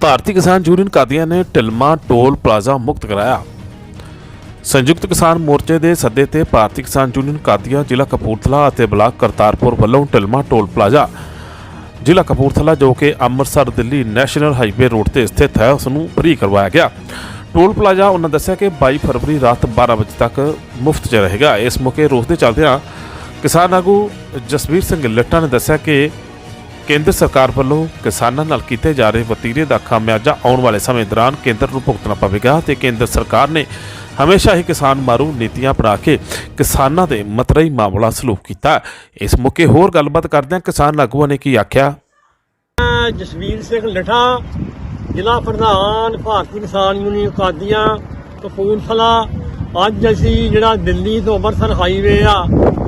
ਭਾਰਤੀ ਕਿਸਾਨ ਯੂਨੀਅਨ ਕਾਦੀਆਂ ਨੇ ਢਿਲਮਾ toll plaza ਮੁਕਤ ਕਰਾਇਆ। ਸੰਯੁਕਤ ਕਿਸਾਨ ਮੋਰਚੇ ਦੇ ਸੱਦੇ ਤੇ ਭਾਰਤੀ ਕਿਸਾਨ ਯੂਨੀਅਨ ਕਾਦੀਆਂ ਜ਼ਿਲ੍ਹਾ ਕਪੂਰਥਲਾ ਅਤੇ ਬਲਾਕ ਕਰਤਾਰਪੁਰ ਵੱਲੋਂ ਢਿਲਮਾ ਟੋਲ ਪਲਾਜ਼ਾ, ਜ਼ਿਲ੍ਹਾ ਕਪੂਰਥਲਾ ਜੋ ਕਿ Amritsar, Delhi national highway road ਤੇ ਸਥਿਤ ਹੈ, ਉਸ ਨੂੰ ਫ੍ਰੀ ਕਰਵਾਇਆ ਗਿਆ। ਟੋਲ ਪਲਾਜ਼ਾ ਉਹਨਾਂ ਦੱਸਿਆ ਕਿ 22 ਫਰਵਰੀ ਰਾਤ 12 ਵਜੇ ਤੱਕ ਮੁਫਤ 'ਚ ਰਹੇਗਾ। ਇਸ ਮੌਕੇ ਰੋਸ ਦੇ ਚੱਲਦਿਆਂ ਕਿਸਾਨ ਆਗੂ ਜਸਵੀਰ ਸਿੰਘ ਲੱਟਾ ਨੇ ਦੱਸਿਆ ਕਿ ਕੇਂਦਰ ਸਰਕਾਰ ਵੱਲੋਂ ਕਿਸਾਨਾਂ ਨਾਲ ਕੀਤੇ ਜਾ ਰਹੇ ਵਤੀਰੇ ਦਾ ਖਾਮਿਆਜਾ ਆਉਣ ਵਾਲੇ ਸਮੇਂ ਦੌਰਾਨ ਕੇਂਦਰ ਨੂੰ ਭੁਗਤਣਾ ਪਵੇਗਾ ਤੇ ਕੇਂਦਰ ਸਰਕਾਰ ਨੇ ਹਮੇਸ਼ਾ ਹੀ ਕਿਸਾਨ ਮਾਰੂ ਨੀਤੀਆਂ ਬਣਾ ਕੇ ਕਿਸਾਨਾਂ ਦੇ ਮਤਰਈ ਮਾਮਲਾ ਸਲੂਕ ਕੀਤਾ ਇਸ ਮੌਕੇ ਹੋਰ ਗੱਲਬਾਤ ਕਰਦਿਆਂ ਕਿਸਾਨ ਆਗੂਆਂ ਨੇ ਕੀ ਆਖਿਆ? ਮੈਂ ਜਸਵੀਰ ਸਿੰਘ ਲਠਾ, ਜ਼ਿਲ੍ਹਾ ਪ੍ਰਧਾਨ ਭਾਰਤੀ ਕਿਸਾਨ ਯੂਨੀਅਨ ਕਾਦੀਆਂ ਕਪੂਰਥਲਾ। ਅੱਜ ਅਸੀਂ ਜਿਹੜਾ ਦਿੱਲੀ ਤੋਂ ਅੰਮ੍ਰਿਤਸਰ ਹਾਈਵੇ ਆ,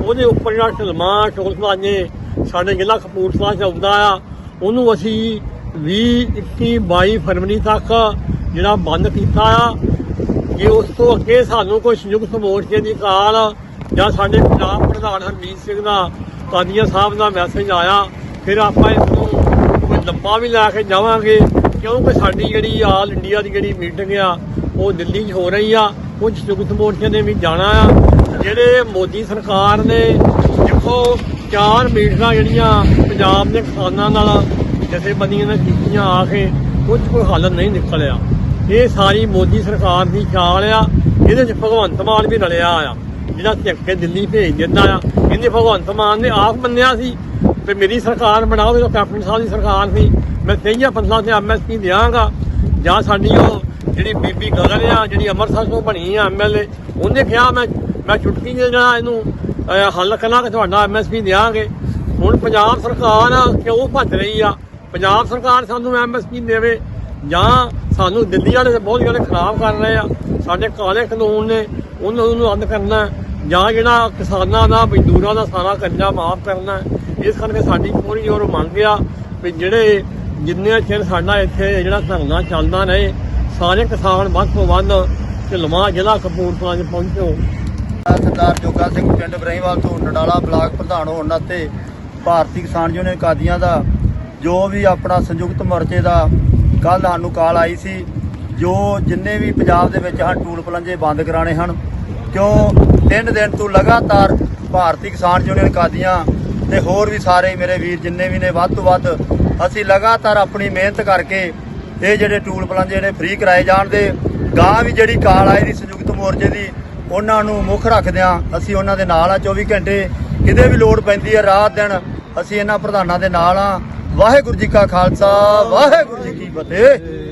ਉਹਦੇ ਉੱਪਰ ਜਿਹੜਾ ਢਲਮਾ ਟੋਲ ਪਲਾਜ਼ੇ ਸਾਡੇ ਜ਼ਿਲ੍ਹਾ ਕਪੂਰਥਲਾ ਚ ਆਉਂਦਾ ਆ, ਉਹਨੂੰ ਅਸੀਂ 20 21 22 ਫਰਵਰੀ ਤੱਕ ਜਿਹੜਾ ਬੰਦ ਕੀਤਾ ਆ। ਜੇ ਉਸ ਤੋਂ ਅੱਗੇ ਸਾਨੂੰ ਕੋਈ ਸੰਯੁਕਤ ਮੋਰਚੇ ਦੀ ਕਾਲ ਜਾਂ ਸਾਡੇ ਪੰਜਾਬ ਪ੍ਰਧਾਨ ਹਰਮੀਤ ਸਿੰਘ ਦਾ, ਕਾਦੀਆਂ ਸਾਹਿਬ ਦਾ ਮੈਸੇਜ ਆਇਆ, ਫਿਰ ਆਪਾਂ ਇਸ ਨੂੰ ਕੋਈ ਲੰਬਾ ਵੀ ਲੈ ਕੇ ਜਾਵਾਂਗੇ, ਕਿਉਂਕਿ ਸਾਡੀ ਜਿਹੜੀ ਆਲ ਇੰਡੀਆ ਦੀ ਜਿਹੜੀ ਮੀਟਿੰਗ ਆ, ਉਹ ਦਿੱਲੀ 'ਚ ਹੋ ਰਹੀ ਆ। ਕੁਝ ਸੰਯੁਕਤ ਮੋਰਚੇ ਨੇ ਵੀ ਜਾਣਾ ਆ। ਜਿਹੜੇ ਮੋਦੀ ਸਰਕਾਰ ਨੇ, ਦੇਖੋ ਚਾਰ ਮੀਟਿੰਗਾਂ ਜਿਹੜੀਆਂ ਪੰਜਾਬ ਦੇ ਕਿਸਾਨਾਂ ਨਾਲ ਜਥੇਬੰਦੀਆਂ ਨੇ ਕੀਤੀਆਂ ਆ ਕੇ ਕੁਝ ਕੋਈ ਹੱਲ ਨਹੀਂ ਨਿਕਲਿਆ। ਇਹ ਸਾਰੀ ਮੋਦੀ ਸਰਕਾਰ ਦੀ ਚਾਲ ਆ, ਇਹਦੇ 'ਚ ਭਗਵੰਤ ਮਾਨ ਵੀ ਰਲਿਆ ਆ, ਜਿਹੜਾ ਚੱਕ ਕੇ ਦਿੱਲੀ ਭੇਜ ਦਿੰਦਾ ਆ। ਇਹਨੇ ਭਗਵੰਤ ਮਾਨ ਨੇ ਆਪ ਮੰਨਿਆ ਸੀ ਤੇ ਮੇਰੀ ਸਰਕਾਰ ਬਣਾਓ, ਜਦੋਂ ਕੈਪਟਨ ਸਾਹਿਬ ਦੀ ਸਰਕਾਰ ਸੀ, ਮੈਂ ਤੇਈਆਂ ਫਸਲਾਂ ਤੇ ਐਮਐਸਪੀ ਦਿਆਂਗਾ, ਜਾਂ ਸਾਡੀ ਉਹ ਜਿਹੜੀ ਬੀਬੀ ਗਗਨ ਆ, ਜਿਹੜੀ ਅੰਮ੍ਰਿਤਸਰ ਤੋਂ ਬਣੀ ਆ ਐਮਐਲਏ ਉਹਨੇ ਕਿਹਾ ਮੈਂ ਮੈਂ ਚੁਟਕੀ ਦੇ ਨਾਲ ਇਹਨੂੰ। ਹੱਲ ਕਰਨਾ ਕਿ ਤੁਹਾਡਾ ਐਮਐਸਪੀ ਦਿਆਂਗੇ। ਹੁਣ ਪੰਜਾਬ ਸਰਕਾਰ ਕਿਉਂ ਭੱਜ ਰਹੀ ਆ? ਪੰਜਾਬ ਸਰਕਾਰ ਸਾਨੂੰ ਐਮਐਸਪੀ ਦੇਵੇ ਜਾਂ ਸਾਨੂੰ ਦਿੱਲੀ ਵਾਲੇ ਬਹੁਤ ਜ਼ਿਆਦਾ ਖਰਾਬ ਕਰ ਰਹੇ ਆ। ਸਾਡੇ ਕਾਲੇ ਕਾਨੂੰਨ ਨੇ, ਉਹਨਾਂ ਨੂੰ ਰੱਦ ਕਰਨਾ ਜਾਂ ਜਿਹੜਾ ਕਿਸਾਨਾਂ ਦਾ, ਮਜ਼ਦੂਰਾਂ ਦਾ ਸਾਰਾ ਕਰਜ਼ਾ ਮਾਫ ਕਰਨਾ ਇਸ ਕਰਕੇ ਸਾਡੀ ਪੂਰੀ ਜੋਰ ਮੰਗ ਆ ਵੀ ਜਿਹੜੇ ਜਿੰਨੇ ਚਿਰ ਸਾਡਾ ਇੱਥੇ ਜਿਹੜਾ ਧਰਨਾ ਚੱਲਦਾ ਰਹੇ, ਸਾਰੇ ਕਿਸਾਨ ਵੱਧ ਤੋਂ ਵੱਧ ਢਿਲਵਾਂ ਜ਼ਿਲ੍ਹਾ ਕਪੂਰਥਲਾ 'ਚ ਪਹੁੰਚੋ। ਸਰਦਾਰ ਜੋਗਾ ਸਿੰਘ ਪਿੰਡ ਬਰਾਈਵਾਲ ਤੋਂ ਨਡਾਲਾ ਬਲਾਕ ਪ੍ਰਧਾਨ ਹੋਣ ਨਾਤੇ ਭਾਰਤੀ ਕਿਸਾਨ ਯੂਨੀਅਨ ਕਾਦੀਆਂ ਦਾ ਜੋ ਵੀ ਆਪਣਾ ਸੰਯੁਕਤ ਮੋਰਚੇ ਦਾ ਕੱਲ ਸਾਨੂੰ ਕਾਲ ਆਈ ਸੀ, ਜੋ ਜਿੰਨੇ ਵੀ ਪੰਜਾਬ ਦੇ ਵਿੱਚ ਹਨ ਟੂਲ ਪਲੰਜੇ ਬੰਦ ਕਰਾਣੇ ਹਨ, ਕਿਉਂ ਤਿੰਨ ਦਿਨ ਤੋਂ ਲਗਾਤਾਰ ਭਾਰਤੀ ਕਿਸਾਨ ਯੂਨੀਅਨ ਕਾਦੀਆਂ ਤੇ ਹੋਰ ਵੀ ਸਾਰੇ ਮੇਰੇ ਵੀਰ ਜਿੰਨੇ ਵੀ ਨੇ, ਵੱਧ ਤੋਂ ਵੱਧ ਅਸੀਂ ਲਗਾਤਾਰ ਆਪਣੀ ਮਿਹਨਤ ਕਰਕੇ ਇਹ ਜਿਹੜੇ ਟੂਲ ਪਲਾਂਜੇ ਨੇ ਫ੍ਰੀ ਕਰਾਏ ਜਾਣ ਦੇ ਗਾਂ ਵੀ ਜਿਹੜੀ ਕਾਲ ਆਈ ਦੀ ਸੰਯੁਕਤ ਮੋਰਚੇ ਦੀ ਉਹਨਾਂ ਨੂੰ ਮੁੱਖ ਰੱਖਦਿਆਂ ਅਸੀਂ ਉਹਨਾਂ ਦੇ ਨਾਲ ਆ 24 ਘੰਟੇ ਕਿਤੇ ਵੀ ਲੋੜ ਪੈਂਦੀ ਹੈ ਰਾਤ ਦਿਨ ਅਸੀਂ ਇਹਨਾਂ ਪ੍ਰਧਾਨਾਂ ਦੇ ਨਾਲ ਆ। ਵਾਹਿਗੁਰੂ ਜੀ ਕਾ ਖਾਲਸਾ, ਵਾਹਿਗੁਰੂ ਜੀ ਕੀ ਫਤਿਹ।